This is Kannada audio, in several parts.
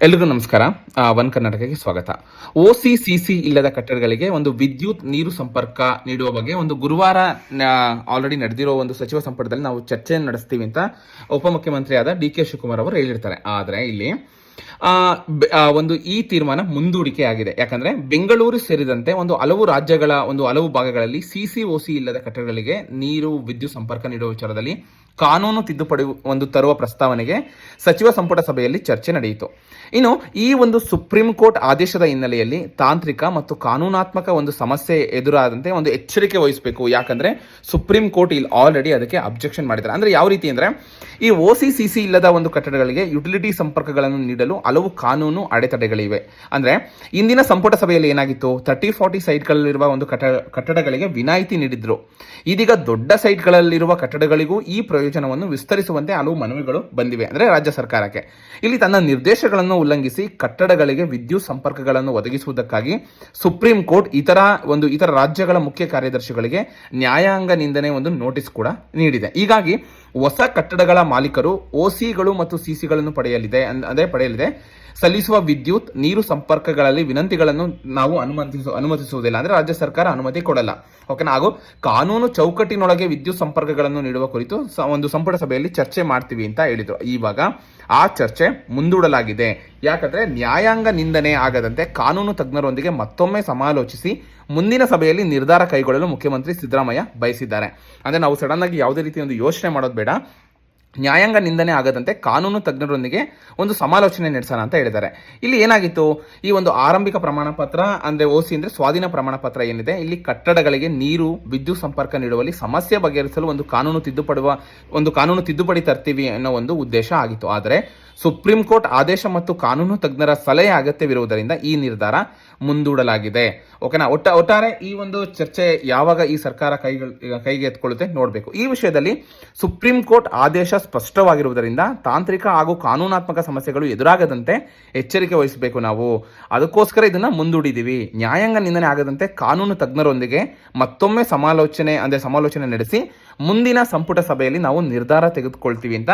ಎಲ್ರಿಗೂ ನಮಸ್ಕಾರ. ಒನ್ ಕರ್ನಾಟಕಕ್ಕೆ ಸ್ವಾಗತ. ಒ ಇಲ್ಲದ ಕಟ್ಟಡಗಳಿಗೆ ಒಂದು ವಿದ್ಯುತ್ ನೀರು ಸಂಪರ್ಕ ನೀಡುವ ಬಗ್ಗೆ ಒಂದು ಗುರುವಾರ ಆಲ್ರೆಡಿ ನಡೆದಿರೋ ಒಂದು ಸಚಿವ ಸಂಪುಟದಲ್ಲಿ ನಾವು ಚರ್ಚೆಯನ್ನು ನಡೆಸ್ತೀವಿ ಅಂತ ಉಪಮುಖ್ಯಮಂತ್ರಿಯಾದ ಡಿ ಕೆ ಶಿವಕುಮಾರ್ ಅವರು ಹೇಳಿರ್ತಾರೆ. ಆದರೆ ಇಲ್ಲಿ ಒಂದು ಈ ತೀರ್ಮಾನ ಮುಂದೂಡಿಕೆ ಆಗಿದೆ ಯಾಕಂದ್ರೆ ಬೆಂಗಳೂರು ಸೇರಿದಂತೆ ಒಂದು ಹಲವು ರಾಜ್ಯಗಳ, ಒಂದು ಹಲವು ಭಾಗಗಳಲ್ಲಿ ಸಿಸಿ ಓಸಿ ಇಲ್ಲದ ಕಟ್ಟಡಗಳಿಗೆ ನೀರು, ವಿದ್ಯುತ್ ಸಂಪರ್ಕ ನೀಡುವ ವಿಚಾರದಲ್ಲಿ ಕಾನೂನು ತಿದ್ದುಪಡಿ ಒಂದು ತರುವ ಪ್ರಸ್ತಾವನೆಗೆ ಸಚಿವ ಸಂಪುಟ ಸಭೆಯಲ್ಲಿ ಚರ್ಚೆ ನಡೆಯಿತು. ಇನ್ನು ಈ ಒಂದು ಸುಪ್ರೀಂ ಕೋರ್ಟ್ ಆದೇಶದ ಹಿನ್ನೆಲೆಯಲ್ಲಿ ತಾಂತ್ರಿಕ ಮತ್ತು ಕಾನೂನಾತ್ಮಕ ಒಂದು ಸಮಸ್ಯೆ ಎದುರಾದಂತೆ ಒಂದು ಎಚ್ಚರಿಕೆ ವಹಿಸಬೇಕು. ಯಾಕಂದ್ರೆ ಸುಪ್ರೀಂ ಕೋರ್ಟ್ ಇಲ್ಲಿ ಆಲ್ರೆಡಿ ಅದಕ್ಕೆ ಅಬ್ಜೆಕ್ಷನ್ ಮಾಡಿದ್ದಾರೆ. ಅಂದ್ರೆ ಯಾವ ರೀತಿ ಅಂದ್ರೆ ಈ ಒ ಸಿ ಸಿ ಇಲ್ಲದ ಒಂದು ಕಟ್ಟಡಗಳಿಗೆ ಯುಟಿಲಿಟಿ ಸಂಪರ್ಕಗಳನ್ನು ನೀಡಲು ಹಲವು ಕಾನೂನು ಅಡೆತಡೆಗಳಿವೆ. ಅಂದ್ರೆ, ಇಂದಿನ ಸಂಪುಟ ಸಭೆಯಲ್ಲಿ ಏನಾಗಿತ್ತು? ತರ್ಟಿ ಫಾರ್ಟಿ ಸೈಟ್ಗಳಲ್ಲಿರುವ ಒಂದು ಕಟ್ಟ ಕಟ್ಟಡಗಳಿಗೆ ವಿನಾಯಿತಿ ನೀಡಿದ್ರು. ಇದೀಗ ದೊಡ್ಡ ಸೈಟ್ಗಳಲ್ಲಿರುವ ಕಟ್ಟಡಗಳಿಗೂ ಈ ಪ್ರಯೋಜನವನ್ನು ವಿಸ್ತರಿಸುವಂತೆ ಹಲವು ಮನವಿಗಳು ಬಂದಿವೆ, ಅಂದ್ರೆ ರಾಜ್ಯ ಸರ್ಕಾರಕ್ಕೆ. ಇಲ್ಲಿ ತನ್ನ ನಿರ್ದೇಶಗಳನ್ನು ಉಲ್ಲಂಘಿಸಿ ಕಟ್ಟಡಗಳಿಗೆ ವಿದ್ಯುತ್ ಸಂಪರ್ಕಗಳನ್ನು ಒದಗಿಸುವುದಕ್ಕಾಗಿ ಸುಪ್ರೀಂ ಕೋರ್ಟ್ ಇತರ ಒಂದು, ಇತರ ರಾಜ್ಯಗಳ ಮುಖ್ಯ ಕಾರ್ಯದರ್ಶಿಗಳಿಗೆ ನ್ಯಾಯಾಂಗ ನಿಂದನೆ ಒಂದು ನೋಟಿಸ್ ಕೂಡ ನೀಡಿದೆ. ಹೀಗಾಗಿ ಹೊಸ ಕಟ್ಟಡಗಳ ಮಾಲೀಕರು ಓಸಿಗಳು ಮತ್ತು ಸಿಸಿಗಳನ್ನು ಪಡೆಯಲಿದೆ ಅಂದರೆ ಪಡೆಯಲಿದೆ. ಸಲ್ಲಿಸುವ ವಿದ್ಯುತ್, ನೀರು ಸಂಪರ್ಕಗಳಲ್ಲಿ ವಿನಂತಿಗಳನ್ನು ನಾವು ಅನುಮತಿಸು, ಅನುಮತಿಸುವುದಿಲ್ಲ. ಅಂದ್ರೆ ರಾಜ್ಯ ಸರ್ಕಾರ ಅನುಮತಿ ಕೊಡಲ್ಲ. ಓಕೆನಾ ಹಾಗೂ ಕಾನೂನು ಚೌಕಟ್ಟಿನೊಳಗೆ ವಿದ್ಯುತ್ ಸಂಪರ್ಕಗಳನ್ನು ನೀಡುವ ಕುರಿತು ಒಂದು ಸಂಪುಟ ಸಭೆಯಲ್ಲಿ ಚರ್ಚೆ ಮಾಡ್ತೀವಿ ಅಂತ ಹೇಳಿದ್ರು. ಇವಾಗ ಆ ಚರ್ಚೆ ಮುಂದೂಡಲಾಗಿದೆ. ಯಾಕಂದ್ರೆ ನ್ಯಾಯಾಂಗ ನಿಂದನೆ ಆಗದಂತೆ ಕಾನೂನು ತಜ್ಞರೊಂದಿಗೆ ಮತ್ತೊಮ್ಮೆ ಸಮಾಲೋಚಿಸಿ ಮುಂದಿನ ಸಭೆಯಲ್ಲಿ ನಿರ್ಧಾರ ಕೈಗೊಳ್ಳಲು ಮುಖ್ಯಮಂತ್ರಿ ಸಿದ್ದರಾಮಯ್ಯ ಬಯಸಿದ್ದಾರೆ. ಅಂದ್ರೆ ನಾವು ಸಡನ್ ಆಗಿ ಯಾವುದೇ ರೀತಿ ಒಂದು ಯೋಚನೆ ಮಾಡೋದು ಬೇಡ. ನ್ಯಾಯಾಂಗ ನಿಂದನೆ ಆಗದಂತೆ ಕಾನೂನು ತಜ್ಞರೊಂದಿಗೆ ಒಂದು ಸಮಾಲೋಚನೆ ನಡೆಸೋಣ ಅಂತ ಹೇಳಿದ್ದಾರೆ. ಇಲ್ಲಿ ಏನಾಗಿತ್ತು? ಈ ಒಂದು ಆರಂಭಿಕ ಪ್ರಮಾಣ ಪತ್ರ, ಅಂದ್ರೆ ಸಿ ಅಂದ್ರೆ ಸ್ವಾಧೀನ ಪ್ರಮಾಣ ಪತ್ರ ಏನಿದೆ? ಇಲ್ಲಿ ಕಟ್ಟಡಗಳಿಗೆ ನೀರು, ವಿದ್ಯುತ್ ಸಂಪರ್ಕ ನೀಡುವಲ್ಲಿ ಸಮಸ್ಯೆ ಬಗೆಹರಿಸಲು ಒಂದು ಕಾನೂನು ತಿದ್ದುಪಡುವ, ಒಂದು ಕಾನೂನು ತಿದ್ದುಪಡಿ ತರ್ತೀವಿ ಅನ್ನೋ ಒಂದು ಉದ್ದೇಶ ಆಗಿತ್ತು. ಆದರೆ ಸುಪ್ರೀಂ ಕೋರ್ಟ್ ಆದೇಶ ಮತ್ತು ಕಾನೂನು ತಜ್ಞರ ಸಲಹೆ ಅಗತ್ಯವಿರುವುದರಿಂದ ಈ ನಿರ್ಧಾರ ಮುಂದೂಡಲಾಗಿದೆ. ಓಕೆನಾ? ಒಟ್ಟ, ಒಟ್ಟಾರೆ ಈ ಒಂದು ಚರ್ಚೆ ಯಾವಾಗ ಈ ಸರ್ಕಾರ ಕೈಗಳು ಕೈಗೆ ಎತ್ಕೊಳ್ಳುತ್ತೆ ನೋಡಬೇಕು. ಈ ವಿಷಯದಲ್ಲಿ ಸುಪ್ರೀಂ ಕೋರ್ಟ್ ಆದೇಶ ಸ್ಪಷ್ಟವಾಗಿರುವುದರಿಂದ ತಾಂತ್ರಿಕ ಹಾಗೂ ಕಾನೂನಾತ್ಮಕ ಸಮಸ್ಯೆಗಳು ಎದುರಾಗದಂತೆ ಎಚ್ಚರಿಕೆ ವಹಿಸಬೇಕು ನಾವು. ಅದಕ್ಕೋಸ್ಕರ ಇದನ್ನ ಮುಂದೂಡಿದ್ದೀವಿ ನ್ಯಾಯಾಂಗ ನಿಂದನೆ ಆಗದಂತೆ ಕಾನೂನು ತಜ್ಞರೊಂದಿಗೆ ಮತ್ತೊಮ್ಮೆ ಸಮಾಲೋಚನೆ, ಅಂದ್ರೆ ಸಮಾಲೋಚನೆ ನಡೆಸಿ ಮುಂದಿನ ಸಂಪುಟ ಸಭೆಯಲ್ಲಿ ನಾವು ನಿರ್ಧಾರ ತೆಗೆದುಕೊಳ್ತೀವಿ ಅಂತ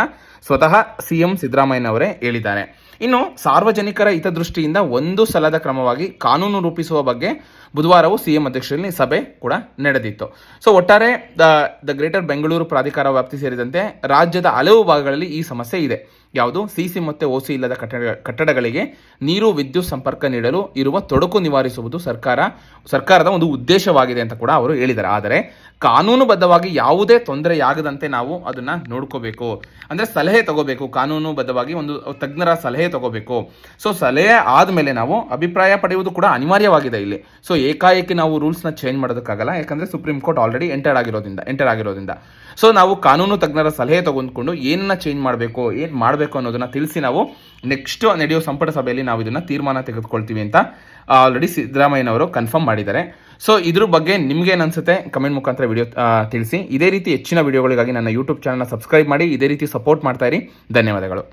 ಸ್ವತಃ ಸಿಎಂ ಸಿದ್ದರಾಮಯ್ಯನವರೇ ಹೇಳಿದ್ದಾರೆ. ಇನ್ನು ಸಾರ್ವಜನಿಕರ ಹಿತದೃಷ್ಟಿಯಿಂದ ಒಂದು ಸಲದ ಕ್ರಮವಾಗಿ ಕಾನೂನು ರೂಪಿಸುವ ಬಗ್ಗೆ ಬುಧವಾರವೂ ಸಿಎಂ ಅಧ್ಯಕ್ಷರಲ್ಲಿ ಸಭೆ ಕೂಡ ನಡೆದಿತ್ತು. ಸೊ ಒಟ್ಟಾರೆ, ದ ದ ಗ್ರೇಟರ್ ಬೆಂಗಳೂರು ಪ್ರಾಧಿಕಾರ ವ್ಯಾಪ್ತಿ ಸೇರಿದಂತೆ ರಾಜ್ಯದ ಹಲವು ಭಾಗಗಳಲ್ಲಿ ಈ ಸಮಸ್ಯೆ ಇದೆ. ಯಾವುದು? ಸಿಸಿ ಮತ್ತೆ ಓಸಿ ಇಲ್ಲದ ಕಟ್ಟಡ, ಕಟ್ಟಡಗಳಿಗೆ ನೀರು ವಿದ್ಯುತ್ ಸಂಪರ್ಕ ನೀಡಲು ಇರುವ ತೊಡಕು ನಿವಾರಿಸುವುದು ಸರ್ಕಾರ, ಸರ್ಕಾರದ ಒಂದು ಉದ್ದೇಶವಾಗಿದೆ ಅಂತ ಕೂಡ ಅವರು ಹೇಳಿದ್ದಾರೆ. ಆದರೆ, ಕಾನೂನುಬದ್ಧವಾಗಿ ಯಾವುದೇ ತೊಂದರೆಯಾಗದಂತೆ ನಾವು ಅದನ್ನ ನೋಡ್ಕೋಬೇಕು. ಅಂದ್ರೆ ಸಲಹೆ ತಗೋಬೇಕು. ಕಾನೂನುಬದ್ಧವಾಗಿ ಒಂದು ತಜ್ಞರ ಸಲಹೆ ತಗೋಬೇಕು. ಸೊ ಸಲಹೆ ಆದಮೇಲೆ ನಾವು ಅಭಿಪ್ರಾಯ ಪಡೆಯುವುದು ಕೂಡ ಅನಿವಾರ್ಯವಾಗಿದೆ ಇಲ್ಲಿ. ಸೊ ಏಕಾಏಕಿ ನಾವು ರೂಲ್ಸ್ನ ಚೇಂಜ್ ಮಾಡೋದಕ್ಕಾಗಲ್ಲ, ಯಾಕಂದ್ರೆ ಸುಪ್ರೀಂ ಕೋರ್ಟ್ ಆಲ್ರೆಡಿ ಎಂಟರ್ ಆಗಿರೋದ್ರಿಂದ ಎಂಟರ್ ಆಗಿರೋದ್ರಿಂದ. ಸೊ ನಾವು ಕಾನೂನು ತಜ್ಞರ ಸಲಹೆ ತಗೊಂಡ್ಕೊಂಡು ಏನನ್ನ ಚೇಂಜ್ ಮಾಡಬೇಕು, ಏನು ಮಾಡಬೇಕು ಅನ್ನೋದನ್ನ ತಿಳಿಸಿ ನಾವು ನೆಕ್ಸ್ಟ್ ನಡೆಯೋ ಸಂಪುಟ ಸಭೆಯಲ್ಲಿ ನಾವು ಇದನ್ನ ತೀರ್ಮಾನ ತೆಗೆದುಕೊಳ್ತೀವಿ ಅಂತ ಆಲ್ರೆಡಿ ಸಿದ್ದರಾಮಯ್ಯನವರು ಕನ್ಫರ್ಮ್ ಮಾಡಿದ್ದಾರೆ. ಸೊ ಇದ್ರ ಬಗ್ಗೆ ನಿಮ್ಗೆ ಏನ್ ಅನ್ಸುತ್ತೆ? ಕಮೆಂಟ್ ಮುಖಾಂತರ ವಿಡಿಯೋ ತಿಳಿಸಿ. ಇದೇ ರೀತಿ ಹೆಚ್ಚಿನ ವಿಡಿಯೋಗಳಿಗಾಗಿ ನನ್ನ ಯೂಟ್ಯೂಬ್ ಚಾನಲ್ನ ಸಬ್ಸ್ಕ್ರೈಬ್ ಮಾಡಿ, ಇದೇ ರೀತಿ ಸಪೋರ್ಟ್ ಮಾಡ್ತಾ ಇರಿ. ಧನ್ಯವಾದಗಳು.